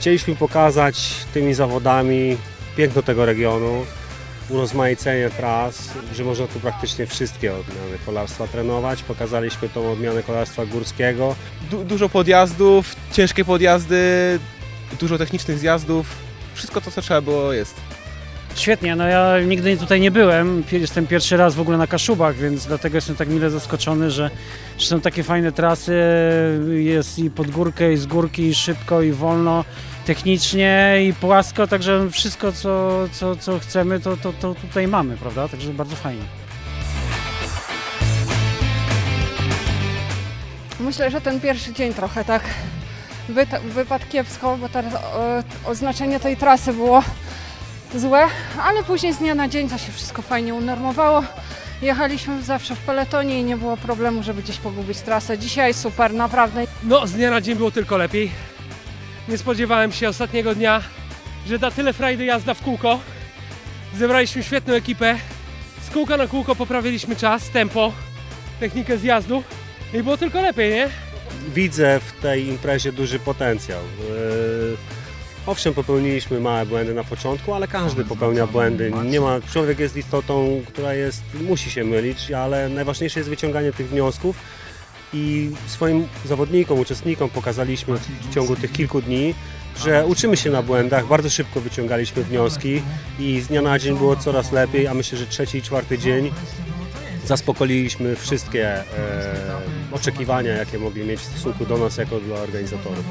chcieliśmy pokazać tymi zawodami piękno tego regionu, urozmaicenie tras, że można tu praktycznie wszystkie odmiany kolarstwa trenować. Pokazaliśmy tą odmianę kolarstwa górskiego. Du- dużo podjazdów, ciężkie podjazdy, dużo technicznych zjazdów. Wszystko to, co trzeba było, jest. Świetnie, no ja nigdy tutaj nie byłem. Jestem pierwszy raz w ogóle na Kaszubach, więc dlatego jestem tak mile zaskoczony, że, że są takie fajne trasy. Jest i pod górkę, i z górki, i szybko, i wolno, technicznie, i płasko. Także wszystko, co, co, co chcemy, to, to, to tutaj mamy, prawda? Także bardzo fajnie. Myślę, że ten pierwszy dzień trochę tak wypadł kiepsko, bo teraz e, oznaczenie tej trasy było złe, ale później z dnia na dzień to się wszystko fajnie unormowało. Jechaliśmy zawsze w peletonie i nie było problemu, żeby gdzieś pogubić trasę. Dzisiaj super, naprawdę. No, z dnia na dzień było tylko lepiej. Nie spodziewałem się ostatniego dnia, że da tyle frajdy jazda w kółko. Zebraliśmy świetną ekipę. Z kółka na kółko poprawiliśmy czas, tempo, technikę zjazdu i było tylko lepiej, nie? Widzę w tej imprezie duży potencjał. Yy, Owszem, popełniliśmy małe błędy na początku, ale każdy popełnia błędy. Nie ma, człowiek jest istotą, która jest, musi się mylić, ale najważniejsze jest wyciąganie tych wniosków i swoim zawodnikom, uczestnikom pokazaliśmy w ciągu tych kilku dni, że uczymy się na błędach, bardzo szybko wyciągaliśmy wnioski i z dnia na dzień było coraz lepiej, a myślę, że trzeci i czwarty dzień zaspokoiliśmy wszystkie e, oczekiwania, jakie mogli mieć w stosunku do nas jako dla organizatorów.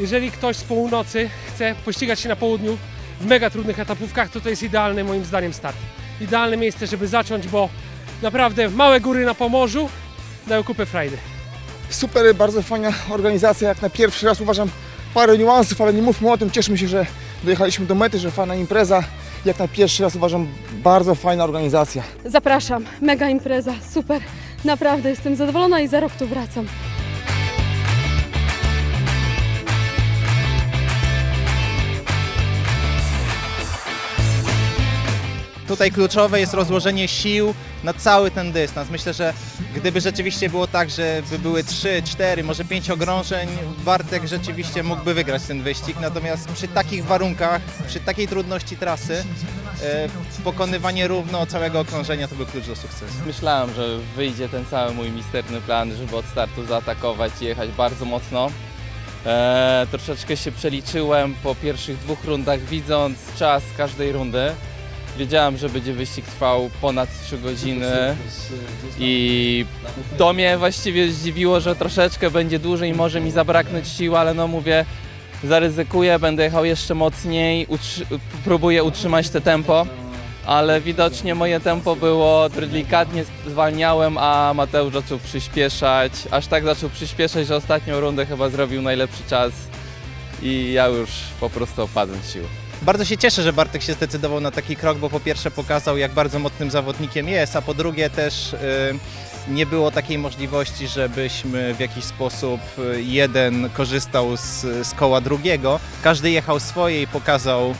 Jeżeli ktoś z północy chce pościgać się na południu w mega trudnych etapówkach, to to jest idealny moim zdaniem start. Idealne miejsce, żeby zacząć, bo naprawdę małe góry na Pomorzu dają kupę frajdy. Super, bardzo fajna organizacja, jak na pierwszy raz uważam parę niuansów, ale nie mówmy o tym, cieszmy się, że dojechaliśmy do mety, że fajna impreza. Jak na pierwszy raz uważam bardzo fajna organizacja. Zapraszam, mega impreza, super. Naprawdę jestem zadowolona i za rok tu wracam. Tutaj kluczowe jest rozłożenie sił na cały ten dystans. Myślę, że gdyby rzeczywiście było tak, że by były 3, 4, może 5 okrążeń, Bartek rzeczywiście mógłby wygrać ten wyścig. Natomiast przy takich warunkach, przy takiej trudności trasy, e, pokonywanie równo całego okrążenia to był klucz do sukcesu. Myślałem, że wyjdzie ten cały mój misterny plan, żeby od startu zaatakować i jechać bardzo mocno. Eee, troszeczkę się przeliczyłem po pierwszych dwóch rundach, widząc czas każdej rundy. Wiedziałem, że będzie wyścig trwał ponad 3 godziny i to mnie właściwie zdziwiło, że troszeczkę będzie dłużej, może mi zabraknąć sił, ale no mówię, zaryzykuję, będę jechał jeszcze mocniej, utrzy- próbuję utrzymać te tempo ale widocznie moje tempo było delikatnie zwalniałem, a Mateusz zaczął przyspieszać. Aż tak zaczął przyspieszać, że ostatnią rundę chyba zrobił najlepszy czas i ja już po prostu opadłem z sił. Bardzo się cieszę, że Bartek się zdecydował na taki krok, bo po pierwsze pokazał, jak bardzo mocnym zawodnikiem jest, a po drugie też y, nie było takiej możliwości, żebyśmy w jakiś sposób y, jeden korzystał z, z koła drugiego. Każdy jechał swoje i pokazał y,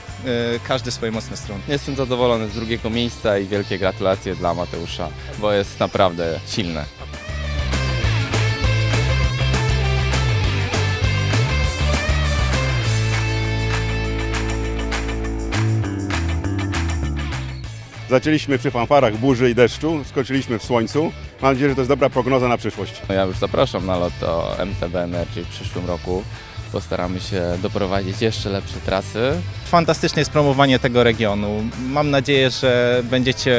każdy swoje mocne strony. Jestem zadowolony z drugiego miejsca i wielkie gratulacje dla Mateusza, bo jest naprawdę silny. Zaczęliśmy przy fanfarach burzy i deszczu, skończyliśmy w słońcu. Mam nadzieję, że to jest dobra prognoza na przyszłość. Ja już zapraszam na lot do MTB Energy w przyszłym roku. Postaramy się doprowadzić jeszcze lepsze trasy. Fantastyczne jest promowanie tego regionu. Mam nadzieję, że będziecie,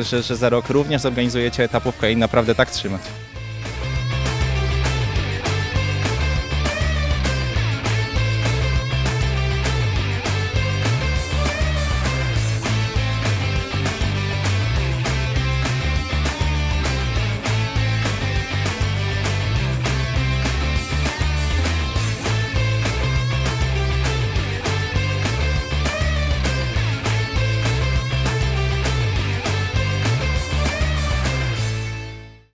że, że za rok również zorganizujecie etapówkę i naprawdę tak trzymać.